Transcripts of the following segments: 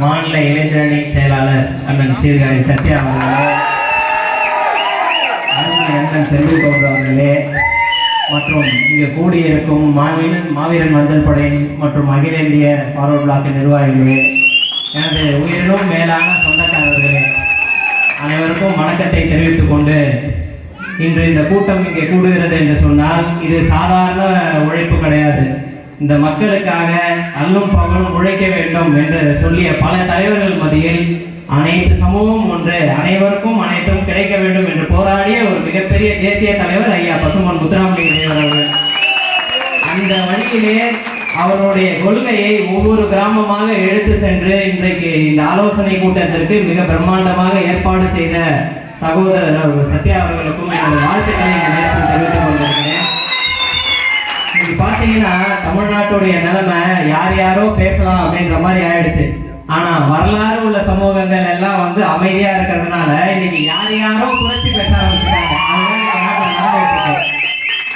மாநில இளைஞரணி செயலாளர் அண்ணன் சீர்காழி சத்யா அவர்களே அண்ணன் செல்வி அவர்களே மற்றும் இங்கே கூடியிருக்கும் மாவீரன் மாவீரன் மஞ்சள் படை மற்றும் அகில இந்திய ஃபார்வர்ட் பிளாக் நிர்வாகிகளே எனது உயிரினும் மேலான சொந்தக்காரர்களே அனைவருக்கும் வணக்கத்தை தெரிவித்துக் கொண்டு இன்று இந்த கூட்டம் இங்கே கூடுகிறது என்று சொன்னால் இது சாதாரண இந்த மக்களுக்காக அல்லும் பகலும் உழைக்க வேண்டும் என்று சொல்லிய பல தலைவர்கள் மத்தியில் அனைத்து சமூகம் ஒன்று அனைவருக்கும் அனைத்தும் கிடைக்க வேண்டும் என்று போராடிய ஒரு மிகப்பெரிய தேசிய தலைவர் ஐயா பசுமன் முத்துராமலிங்க தேவர் அவர்கள். அந்த வழியிலே அவருடைய கொள்கையை ஒவ்வொரு கிராமமாக எடுத்து சென்று இன்றைக்கு இந்த ஆலோசனை கூட்டத்திற்கு மிக பிரம்மாண்டமாக ஏற்பாடு செய்த சகோதரர் சத்யா அவர்களுக்கும் எனது வாழ்த்துக்களை தமிழ்நாட்டுடைய நிலைமை யார் யாரோ பேசலாம் அப்படின்ற மாதிரி ஆயிடுச்சு. ஆனா வரலாறு உள்ள சமூகங்கள் எல்லாம் வந்து அமைதியா இருக்கிறதுனால இன்னைக்கு யார் யாரோ புரட்சி பேச ஆரம்பிச்சிட்டாங்க.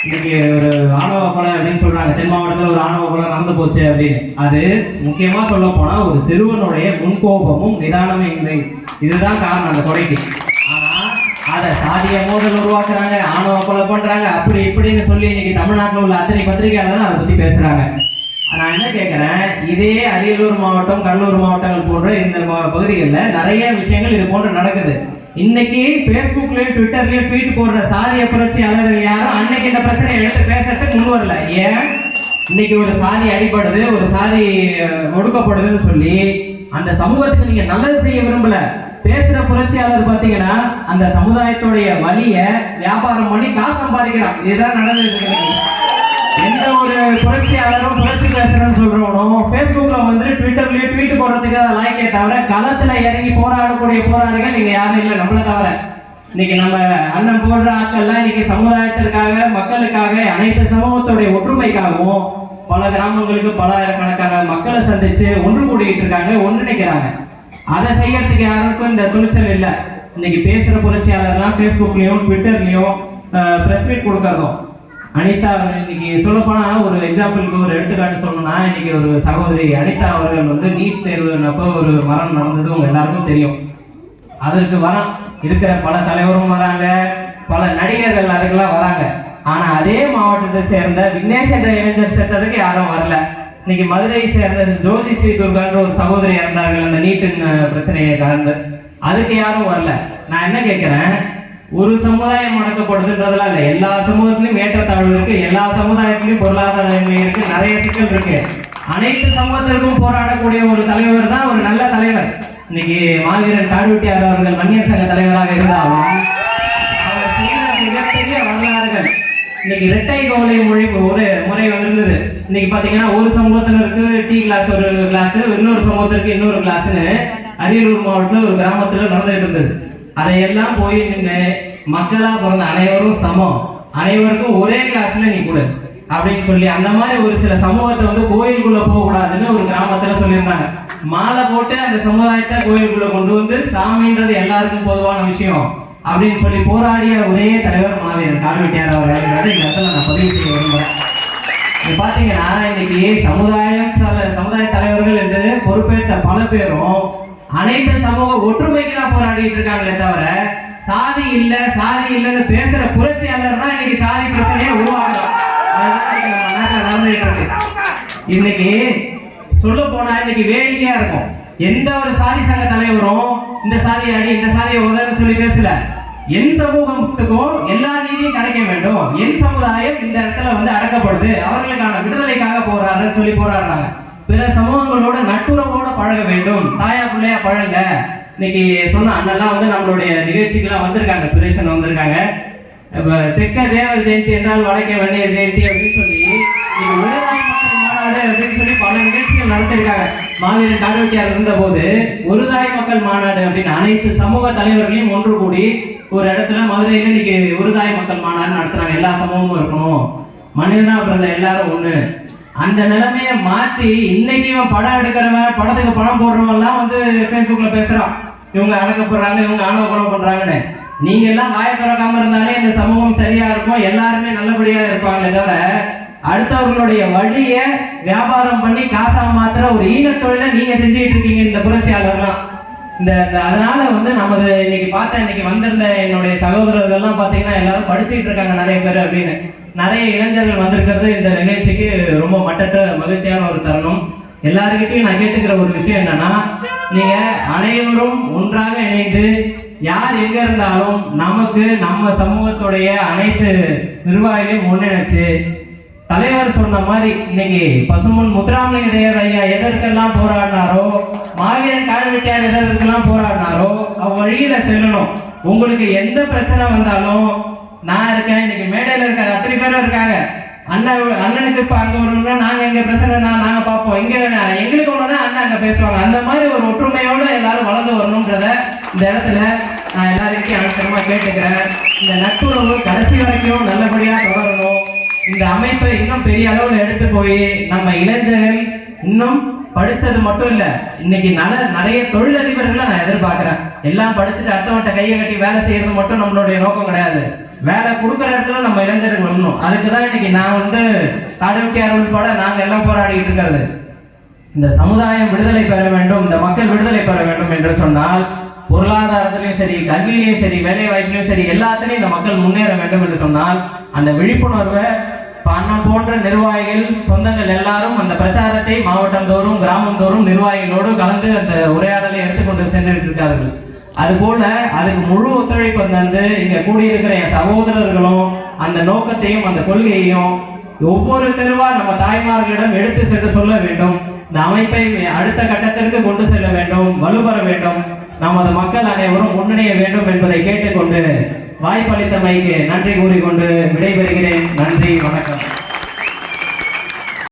இன்னைக்கு ஒரு ஆணவ கொலை அப்படின்னு சொல்றாங்க. தென் மாவட்டத்தில் ஒரு ஆணவ கொலை நடந்து போச்சு அப்படின்னு. அது முக்கியமா சொல்ல போனா ஒரு சிறுவனுடைய முன்கோபமும் நிதானமின்மை இதுதான் காரணம் அந்த கொலைக்கு. அதை சாதிய மோதல் உருவாக்குறாங்க ஆணவ கொலை பண்றாங்க அப்படி இப்படின்னு சொல்லி இன்னைக்கு தமிழ்நாட்டில் உள்ள அத்தனை பத்திரிகையாளரும் அதை பத்தி பேசுறாங்க. நான் என்ன கேட்குறேன் இதே அரியலூர் மாவட்டம் கடலூர் மாவட்டங்கள் போன்ற இந்த பகுதிகளில் நிறைய விஷயங்கள் இது போன்று நடக்குது. இன்னைக்கு ஃபேஸ்புக்லயும் ட்விட்டர்லயும் ட்வீட் போடுற சாதிய புரட்சியாளர்கள் யாரும் அன்னைக்கு இந்த பிரச்சனையை எடுத்து பேசுறதுக்கு முன் வரல. ஏன்? இன்னைக்கு ஒரு சாதி அடிபடுது ஒரு சாதி ஒடுக்கப்படுதுன்னு சொல்லி அந்த சமூகத்துக்கு நீங்க நல்லது செய்ய விரும்பல. பேசுற புரட்சியாளர் பாத்தீங்கன்னா அந்த சமுதாயத்துடைய வழிய வியாபாரம் பண்ணி காசு சம்பாதிக்கிறான். இதுதான் நடந்துட்டு எந்த ஒரு புரட்சியாளரும் புரட்சி பேசுறேன்னு சொல்றவனும் Facebookல வந்து ட்விட்டர்லயே ட்வீட் போடுறதுக்கு அதை லாய்க்கே தவிர களத்துல இறங்கி போராடக்கூடிய போராளிகள் நீங்க யாரும் இல்லை. நம்மள தவிர. இன்னைக்கு நம்ம அண்ணன் போடுற ஆட்கள்லாம் இன்னைக்கு சமுதாயத்திற்காக மக்களுக்காக அனைத்து சமூகத்துடைய ஒற்றுமைக்காகவும் பல கிராமங்களுக்கு பல ஆயிரக்கணக்கான மக்களை சந்திச்சு ஒன்று கூடிக்கிட்டு இருக்காங்க ஒன்றிணைக்கிறாங்க. அதை செய்யறதுக்கு யாருக்கும் இந்த துணிச்சல் இல்லை. இன்னைக்கு பேசுற புரட்சியாளர்லாம் ஃபேஸ்புக்லயும் ட்விட்டர்லயும் ப்ரெஸ் மீட் கொடுக்கறதும். அனிதா அவர்கள் இன்னைக்கு சொல்லப்போனா ஒரு எக்ஸாம்பிளுக்கு ஒரு எடுத்துக்காட்டு சொல்லணும்னா இன்னைக்கு ஒரு சகோதரி அனிதா அவர்கள் வந்து நீட் தேர்வுனப்போ ஒரு மரணம் நடந்தது உங்க எல்லாருக்கும் தெரியும். அதற்கு வரம் இருக்கிற பல தலைவரும் வராங்க. பல நடிகர்கள் அதுக்கெல்லாம் வராங்க. ஆனா அதே மாவட்டத்தை சேர்ந்த விக்னேஷ் என்ற இளைஞர் செத்ததுக்கு யாரும் வரல. இன்னைக்கு மதுரையை சேர்ந்த ஜோதி ஸ்ரீ துர்கான்ற ஒரு சகோதரி இறந்தார்கள். அந்த நீட்டின் பிரச்சனையை சார்ந்து அதுக்கு யாரும் வரல. நான் என்ன கேட்கிறேன் ஒரு சமுதாயம் முடக்கப்படுதுன்றதெல்லாம் இல்லை. எல்லா சமூகத்திலும் ஏற்றத்தாழ்வு இருக்கு. எல்லா சமுதாயத்திலும் பொருளாதார நன்மை இருக்கு. நிறைய சிக்கல் இருக்கு. அனைத்து சமூகத்திற்கும் போராடக்கூடிய ஒரு தலைவர் தான் ஒரு நல்ல தலைவர். இன்னைக்கு மாவீரன் காடுவெட்டியார் அவர்கள் வன்னியர் சங்க தலைவராக இருந்தாலும் இன்னைக்கு இரட்டை கவலை மொழி ஒரு முறை வந்திருந்தது. இன்னைக்கு பாத்தீங்கன்னா ஒரு சமூகத்தினருக்கு டீ கிளாஸ் ஒரு கிளாஸ் இன்னொரு சமூகத்திற்கு இன்னொரு கிளாஸ்னு அரியலூர் மாவட்டத்தில் ஒரு கிராமத்துல நடந்துகிட்டு இருந்தது. அதையெல்லாம் போய் நின்று மக்களா பிறந்த அனைவரும் சமம். அனைவருக்கும் ஒரே கிளாஸ்ல நீ கொடு. அப்படின்னு சொல்லி அந்த மாதிரி ஒரு சில சமூகத்தை வந்து கோயிலுக்குள்ள போக கூடாதுன்னு ஒரு கிராமத்துல சொல்லியிருந்தாங்க. மாலை போட்டு அந்த சமுதாயத்தை கோயிலுக்குள்ள கொண்டு வந்து சாமின்றது எல்லாருக்கும் பொதுவான விஷயம். அப்படின்னு சொல்லி போராடிய ஒரே தலைவர் மாவீரன் காடுவெட்டியார் அவர்கள் இந்த இடத்துல நான் பதிவு செய்ய விரும்புகிறேன் இங்க பார்த்தீங்கன்னா இன்னைக்கு சமுதாயம் தல- சமுதாய தலைவர்கள் என்று பொறுப்பேற்ற பல பேரும் அனைத்து சமூக ஒற்றுமைக்கு தான் போராடிட்டு இருக்காங்களே தவிர சாதி இல்ல சாதி இல்லைன்னு பேசுற புரட்சியாளர் தான் இன்னைக்கு சாதி பிரச்சனையை உருவாக்குறோம் இன்னைக்கு சொல்ல போனா இன்னைக்கு வேடிக்கையா இருக்கும். எந்த ஒரு சாதி சங்க தலைவரும் இந்த சாதியை அடி இந்த சாதியை உதவி சொல்லி பேசல. என் சமூகத்துக்கும் எல்லா நீதியும் கிடைக்க வேண்டும். என் சமுதாயம் இந்த இடத்துல வந்து அடக்கப்படுது. அவர்களுக்கான விடுதலைக்காக போராடுறேன்னு சொல்லி போராடுறாங்க. பிற சமூகங்களோட நட்புறவோட பழக வேண்டும். தாயா பிள்ளையா பழங்க இன்னைக்கு சொன்ன அண்ணெல்லாம் வந்து நம்மளுடைய நிகழ்ச்சிக்கெல்லாம் வந்திருக்காங்க. சுரேஷன் வந்திருக்காங்க. இப்ப தெற்க தேவர் ஜெயந்தி என்றால் வடக்கே வன்னியர் ஜெயந்தி அப்படின்னு சொல்லி இன்னைக்கு மாநாடு அப்படின்னு சொல்லி பல நிகழ்ச்சிகள் நடத்திருக்காங்க மாவீரன் காடுவெட்டியார் இருந்தபோது ஒருதாய் மக்கள் மாநாடு அப்படின்னு அனைத்து சமூக தலைவர்களையும் ஒன்று கூடி ஒரு இடத்துல மதுரையில இன்னைக்கு ஒருதாய் மக்கள் மாநாடு நடத்துறாங்க. எல்லா சமூகமும் இருக்கணும். மனிதனா பிறந்த எல்லாரும் ஒண்ணு. அந்த நிலைமையை மாத்தி இன்னைக்கு இவன் படம் எடுக்கிறவன் படத்துக்கு பணம் போடுறவன்லாம் வந்து ஃபேஸ்புக்கில் பேசுறான். இவங்க அடக்கப்படுறாங்க இவங்க ஆணவ கொலை பண்றாங்கன்னு. நீங்க எல்லாம் வாய திறக்காம இருந்தாலே இந்த சமூகம் சரியா இருக்கும். எல்லாருமே நல்லபடியா இருப்பாங்களே தவிர அடுத்தவர்களுடைய வழிய வியாபாரம் பண்ணி காசா மாத்திர ஒரு ஈனத் தொழிலை நீங்க செஞ்சுக்கிட்டு இருக்கீங்க இந்த புரட்சியாளர்லாம். இந்த இந்த- அதனால வந்து நமது இன்னைக்கு பார்த்த இன்னைக்கு வந்திருந்த என்னுடைய சகோதரர்கள்லாம் பார்த்தீங்கன்னா எல்லாரும் படிச்சுட்டு இருக்காங்க நிறைய பேர் அப்படின்னு. நிறைய இளைஞர்கள் வந்திருக்கிறது இந்த நிகழ்ச்சிக்கு ரொம்ப மட்டற்ற மகிழ்ச்சியான ஒரு தருணம். எல்லாருக்கிட்டையும் நான் கேட்டுக்கிற ஒரு விஷயம் என்னன்னா நீங்க அனைவரும் ஒன்றாக இணைந்து யார் எங்க இருந்தாலும் நமக்கு நம்ம சமூகத்துடைய அனைத்து நிர்வாகிகளையும் ஒன்றிணைச்சு தலைவர் சொன்ன மாதிரி இன்னைக்கு பசுமன் முத்துராமலிங்க தேவர் ஐயா எதற்கெல்லாம் போராடினாரோ மாவீரன் காலவெட்டியார் எதற்கெல்லாம் போராடினாரோ அவ்வழியில செல்லணும். உங்களுக்கு எந்த பிரச்சனை வந்தாலும் நான் இருக்கேன். இன்னைக்கு மேடையில் இருக்க அத்தனை பேரும் இருக்காங்க. அண்ணன் அண்ணனுக்கு இப்போ அங்கே ஒண்ணுன்னா நாங்கள் எங்க பிரச்சனைனா நாங்கள் பார்ப்போம். இங்க எங்களுக்கு ஒன்றுனா அண்ணன் அங்கே பேசுவாங்க. அந்த மாதிரி ஒரு ஒற்றுமையோடு எல்லாரும் வளர்ந்து வரணுன்றத இந்த இடத்துல நான் எல்லாருக்கும் அவசரமாக கேட்டுக்கிறேன். இந்த நட்புறவு கடைசி வரைக்கும் நல்லபடியாக தொடரணும். இந்த அமைப்பை இன்னும் பெரிய அளவில் எடுத்து போய் நம்ம இளைஞர்கள் இன்னும் படிச்சது மட்டும் இல்ல இன்னைக்கு நல நிறைய தொழிலதிபர்களை நான் எதிர்பார்க்கிறேன். எல்லாம் படிச்சுட்டு அடுத்தவன்ட்ட கையை கட்டி வேலை செய்யறது மட்டும் நம்மளுடைய நோக்கம் கிடையாது. வேலை கொடுக்குற இடத்துல நம்ம இளைஞர்கள் வரணும். அதுக்கு தான் இன்னைக்கு நான் வந்து காடுவெட்டி அருள் போல நாங்க எல்லாம் போராடிட்டு இருக்கிறது. இந்த சமுதாயம் விடுதலை பெற வேண்டும் இந்த மக்கள் விடுதலை பெற வேண்டும் என்று சொன்னால் பொருளாதாரத்திலையும் சரி கல்வியிலையும் சரி வேலை வாய்ப்பிலையும் சரி எல்லாத்திலையும் இந்த மக்கள் முன்னேற வேண்டும் என்று சொன்னால் அந்த விழிப்புணர்வை அண்ணன் போன்ற நிர்வாகிகள் சொந்தங்கள் எல்லாரும் அந்த பிரச்சாரத்தை மாவட்டம் தோறும் கிராமம் தோறும் நிர்வாகிகளோடு கலந்து அந்த உரையாடலை எடுத்துக்கொண்டு சென்றுட்டு இருக்கார்கள். அதுபோல அதுக்கு முழு ஒத்துழைப்பு வந்து இங்க கூடியிருக்கிற என் சகோதரர்களும் அந்த நோக்கத்தையும் அந்த கொள்கையையும் ஒவ்வொரு தெருவா நம்ம தாய்மார்களிடம் எடுத்து சென்று சொல்ல வேண்டும். இந்த அமைப்பை அடுத்த கட்டத்திற்கு கொண்டு செல்ல வேண்டும் வலுப்பெற வேண்டும். நமது மக்கள் அனைவரும் முன்னணிய வேண்டும் என்பதை கேட்டுக்கொண்டு வாய்ப்பளித்தமைக்கு நன்றி கூறிக்கொண்டு விடைபெறுகிறேன். நன்றி வணக்கம்.